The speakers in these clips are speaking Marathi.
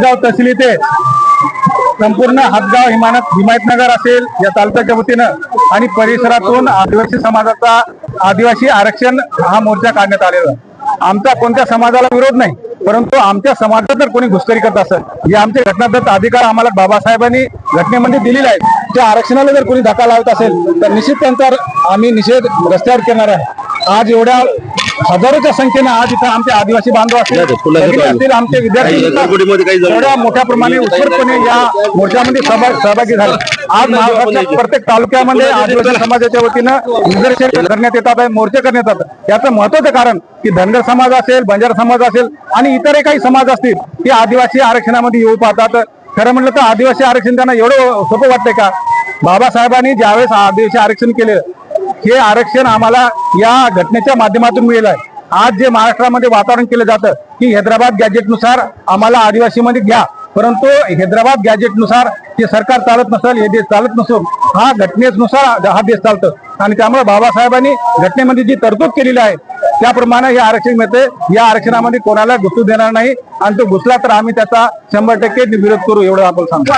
हातगाव तहसील इथे संपूर्ण हातगाव हिमानत हिमायतनगर असेल या तालुक्याच्या वतीनं आणि परिसरातून आदिवासी समाजाचा आदिवासी आरक्षण हा मोर्चा काढण्यात आलेला. आमचा कोणत्या समाजाला विरोध नाही परंतु आमच्या समाजात जर कोणी घुसखोरी करत असेल हे आमचे घटनादत्त अधिकार आम्हाला बाबासाहेबांनी घटनेमध्ये दिलेले आहेत. त्या आरक्षणाला जर कोणी धक्का लावत असेल तर निश्चित त्यांचा आम्ही निषेध रस्त्यावर करणार आहे. आज एवढ्या हजारोच्या संख्येने आज इथं आमचे आदिवासी बांधव असतील असतील आमचे विद्यार्थी एवढ्या मोठ्या प्रमाणे उत्स्फूर्तपणे या मोर्चामध्ये सहभाग सहभागी झाले. आज महाराष्ट्राच्या प्रत्येक तालुक्यामध्ये आदिवासी समाजाच्या वतीनं निदर्शन करण्यात येतात आहे मोर्चे करण्यात येतात. याचं महत्वाचं कारण की धनगर समाज असेल बंजारा समाज असेल आणि इतरही काही समाज असतील ते आदिवासी आरक्षणामध्ये येऊ पाहतात. खरं म्हटलं तर आदिवासी आरक्षण त्यांना एवढं सोपं वाटतंय का? बाबासाहेबांनी ज्यावेळेस आदिवासी आरक्षण केलं हे आरक्षण आम्हाला या घटनेच्या माध्यमातून मिळेल आहे आज जे महाराष्ट्रामध्ये वातावरण केलं जातं की हैदराबाद गॅजेटनुसार आम्हाला आदिवासीमध्ये घ्या. परंतु हैदराबाद गॅजेटनुसार हे सरकार चालत नसेल हे देश चालत नसून हा घटनेनुसार हा देश चालतं. आणि त्यामुळे बाबासाहेबांनी घटनेमध्ये जी तरतूद केलेली आहे त्याप्रमाणे हे आरक्षण मिळते या आरक्षणामध्ये कोणाला घुसू देणार नाही. आणि तो घुसला तर आम्ही त्याचा शंभर टक्के विरोध करू एवढं आपण सांगतो.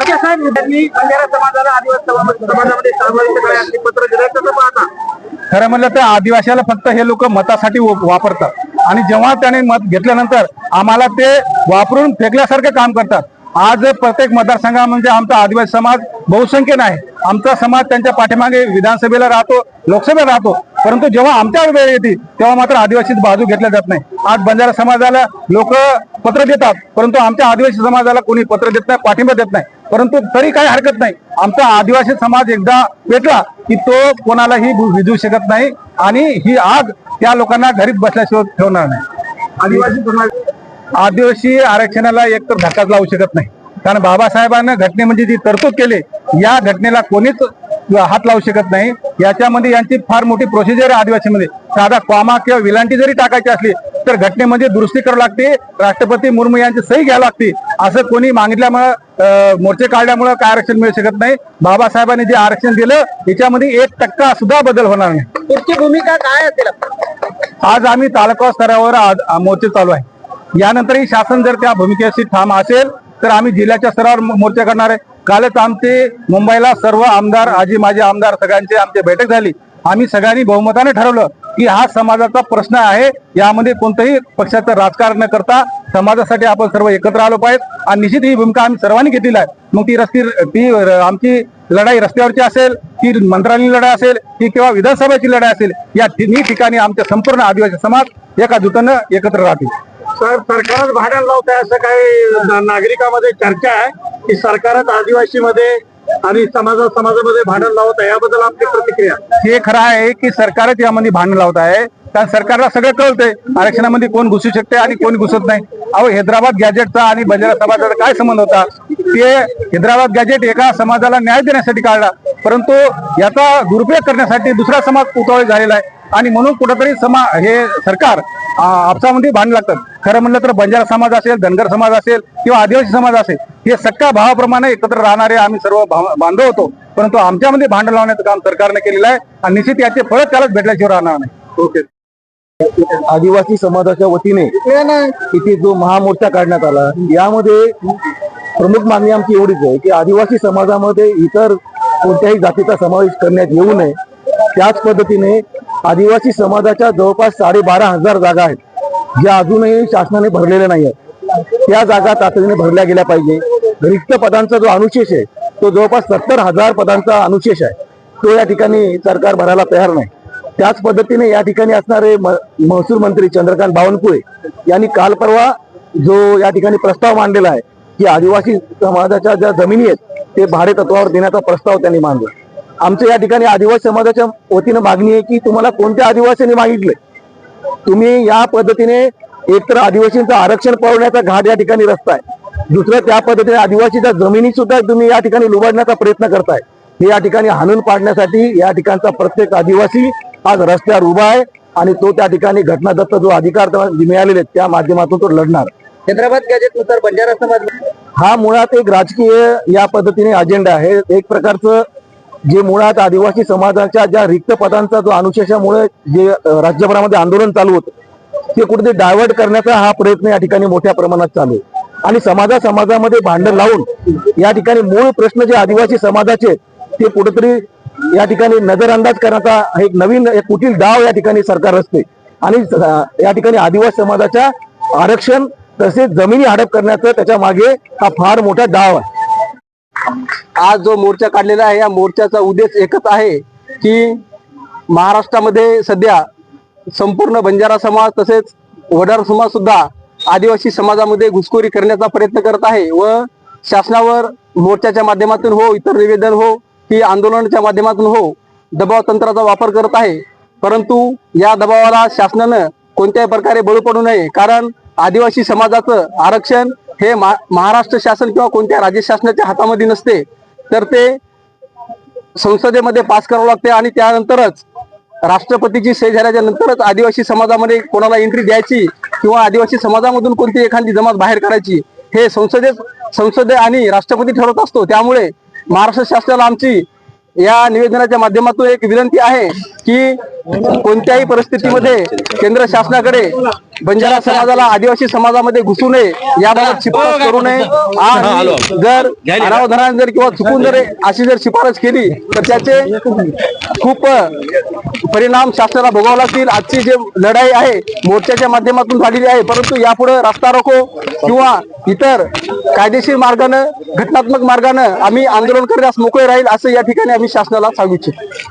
खरं म्हणलं तर आदिवासीला फक्त हे लोक मतासाठी वापरतात. आणि जेव्हा त्याने मत घेतल्यानंतर आम्हाला ते वापरून फेकल्यासारखं काम करतात. आज प्रत्येक मतदारसंघामध्ये आमचा आदिवासी समाज बहुसंख्येन आहे. आमचा समाज त्यांच्या पाठीमागे विधानसभेला राहतो लोकसभेला राहतो. परंतु जेव्हा आमच्या वेळ येते तेव्हा मात्र आदिवासी बाजू घेतल्या जात नाही. आज बंजारा समाजाला लोक पत्र देतात परंतु आमच्या आदिवासी समाजाला कोणी पत्र देत नाही पाठिंबा देत नाही. परंतु तरी काही हरकत नाही. आमचा आदिवासी समाज एकदा पेटला की तो कोणालाही विजू शकत नाही आणि ही आग त्या लोकांना घरीच बसल्याशिवाय ठेवणार नाही. आदिवासी समाज आदिवासी आरक्षणाला एक तर धक्काच लावू शकत नाही. कारण बाबासाहेबांना घटनेमध्ये जी तरतूद केली या घटनेला कोणीच हात लावू शकत नाही. याच्यामध्ये यांची फार मोठी प्रोसिजर आहे आदिवासीमध्ये. साधा कॉमा किंवा विलांटी जरी टाकायची असली तर घटनेमध्ये दुरुस्ती करावी लागते. राष्ट्रपती मुर्मू यांची सही घ्यावी लागते. असं कोणी मागितल्यामुळं मोर्चे काढल्यामुळं काय आरक्षण मिळू शकत नाही. बाबासाहेबांनी जे आरक्षण दिलं याच्यामध्ये एक टक्का सुद्धा बदल होणार नाही. पुढची भूमिका काय असेल? आज आम्ही तालुका स्तरावर मोर्चे चालू आहे. यानंतरही शासन जर त्या भूमिकेशी ठाम असेल तर आम्ही जिल्ह्याच्या स्तरावर मोर्चा करणार आहे. कालच आमचे मुंबईला सर्व आमदार आजी माझे आमदार सगळ्यांची आमची बैठक झाली. आम्ही सगळ्यांनी बहुमताने ठरवलं की हा समाजाचा प्रश्न आहे. यामध्ये कोणतंही पक्षाचं राजकारण न करता समाजासाठी आपण सर्व एकत्र आलो पाहिजे. आणि निश्चित ही भूमिका आम्ही सर्वांनी घेतलेली आहे. मग ती रस्ती ती आमची लढाई रस्त्यावरची असेल ती मंत्रालयीन लढाई असेल ती किंवा विधानसभेची लढाई असेल या तिन्ही ठिकाणी आमच्या संपूर्ण आदिवासी समाज एका जुटानं एकत्र राहतील. तर सरकारच भाड्याला लावत आहे असं काही नागरिकामध्ये नागरिकांमध्ये चर्चा आहे की सरकारच आदिवासी मध्ये आणि समाजा समाजामध्ये भांडण लावत आहे. याबद्दल आपली प्रतिक्रिया. हे खरं आहे की सरकारच यामध्ये भांडण लावत आहे. कारण सरकारला सगळं कळतंय. आरक्षणामध्ये कोण घुसू शकते आणि कोण घुसत नाही. अहो हैदराबाद गॅजेटचा आणि बंजारा समाजाचा काय संबंध होता? ते हैदराबाद गॅजेट एका समाजाला न्याय देण्यासाठी काढला. परंतु याचा दुरुपयोग करण्यासाठी दुसरा समाज उतावळी झालेला आहे. आणि म्हणून कुठंतरी समा हे सरकार आपसामध्ये भांडण लागतात. खरं म्हणलं तर बंजारा समाज असेल धनगर समाज असेल किंवा आदिवासी समाज असेल हे सक्का भावाप्रमाणे एकत्र राहणारे आम्ही सर्व भाव- बांधव होतो. परंतु आमच्यामध्ये भांडण लावण्याचं काम सरकारने केलेलं आहे आणि निश्चित याचे फळ त्यालाच भेटल्याशिवाय राहणार नाही. ओके. आदिवासी समाजाच्या वतीने इथे जो महामोर्चा काढण्यात आला यामध्ये प्रमुख मागणी आमची एवढीच आहे की आदिवासी समाजामध्ये इतर कोणत्याही जातीचा समावेश करण्यात येऊ नये. त्याच पद्धतीने आदिवासी समाजाच्या जवळपास साडेबारा हजार जागा आहेत. ज्या अजूनही शासनाने भरलेल्या नाही आहेत त्या जागा तातडीने भरल्या गेल्या पाहिजे. रिक्त पदांचा जो अनुशेष आहे तो जवळपास सत्तर हजार पदांचा अनुशेष आहे. तो या ठिकाणी सरकार भरायला तयार नाही. त्याच पद्धतीने या ठिकाणी असणारे म- महसूल मंत्री चंद्रकांत बावनकुळे यांनी काल परवा जो या ठिकाणी प्रस्ताव मांडलेला आहे की आदिवासी समाजाच्या ज्या जमिनी आहेत ते भाडे तत्वावर देण्याचा प्रस्ताव त्यांनी मांडला. आमच्या या ठिकाणी आदिवासी समाजाच्या वतीनं मागणी आहे की तुम्हाला कोणत्या आदिवासींनी मागितले तुम्ही या पद्धतीने एकतर आदिवासींचं आरक्षण पळवण्याचा घाट या ठिकाणी रस्ता आहे. दुसरं त्या पद्धतीने आदिवासीच्या जमिनी सुद्धा तुम्ही या ठिकाणी लुबाडण्याचा प्रयत्न करताय. हे या ठिकाणी हाणून पाडण्यासाठी या ठिकाणचा प्रत्येक आदिवासी आज रस्त्यावर उभा आहे आणि तो त्या ठिकाणी घटनादत्त जो अधिकार मिळालेले आहेत, त्या माध्यमातून तो लढणार. हैदराबाद गॅजेटनुसार बंजारा समाज हा मुळात एक राजकीय या पद्धतीने अजेंडा आहे. एक प्रकारचं जे मुळात आदिवासी समाजाच्या ज्या रिक्त पदांचा जो अनुशेषामुळे जे राज्यभरामध्ये आंदोलन चालू होतं ते कुठेतरी डायव्हर्ट करण्याचा हा प्रयत्न या ठिकाणी मोठ्या प्रमाणात चालू आहे. आणि समाजा समाजामध्ये भांडण लावून या ठिकाणी मूळ प्रश्न जे आदिवासी समाजाचे ते कुठेतरी या ठिकाणी नजरअंदाज करण्याचा एक नवीन एक कुटील डाव या ठिकाणी सरकार असते आणि या ठिकाणी आदिवासी समाजाच्या आरक्षण तसेच जमिनी हडप करण्याचा त्याच्यामागे हा फार मोठा डाव आहे. आज जो मोर्चा काढलेला आहे या मोर्चाचा उद्देश एकच आहे की महाराष्ट्रामध्ये सध्या संपूर्ण बंजारा समाज तसेच वडार समाज सुद्धा आदिवासी समाजामध्ये घुसखोरी करण्याचा प्रयत्न करत आहे व शासनावर मोर्चाच्या माध्यमातून हो इतर निवेदन हो की आंदोलनाच्या माध्यमातून हो दबाव तंत्राचा वापर करत आहे. परंतु या दबावाला शासनानं कोणत्याही प्रकारे बळू पडू नये. कारण आदिवासी समाजाचं आरक्षण हे महाराष्ट्र शासन किंवा कोणत्या राज्य शासनाच्या हातामध्ये नसते तर ते संसदेमध्ये पास करावं लागते आणि त्यानंतरच राष्ट्रपतीची सही झाल्याच्या नंतरच आदिवासी समाजामध्ये कोणाला एंट्री द्यायची किंवा आदिवासी समाजामधून कोणती एखादी जमात बाहेर काढायची हे संसदेत संसदे आणि राष्ट्रपती ठरवत असतो. त्यामुळे महाराष्ट्र शासनाला आमची या निवेदनाच्या माध्यमातून एक विनंती आहे की कोणत्याही परिस्थितीमध्ये केंद्र शासनाकडे बंजारा समाजाला आदिवासी समाजामध्ये घुसू नये याबाबत शिफारस करू नये. आणि जर अनावधानाने जर किंवा चुकून जर अशी जर शिफारस केली तर त्याचे खूप परिणाम शासनाला भोगावे लागतील. आजची जे लढाई आहे मोर्चाच्या माध्यमातून झालेली आहे परंतु यापुढे रस्ता रोको किंवा इतर कायदेशीर मार्गानं घटनात्मक मार्गानं आम्ही आंदोलन करण्यास मोकळे राहील असं या ठिकाणी आम्ही शासनाला सांगू इच्छितो.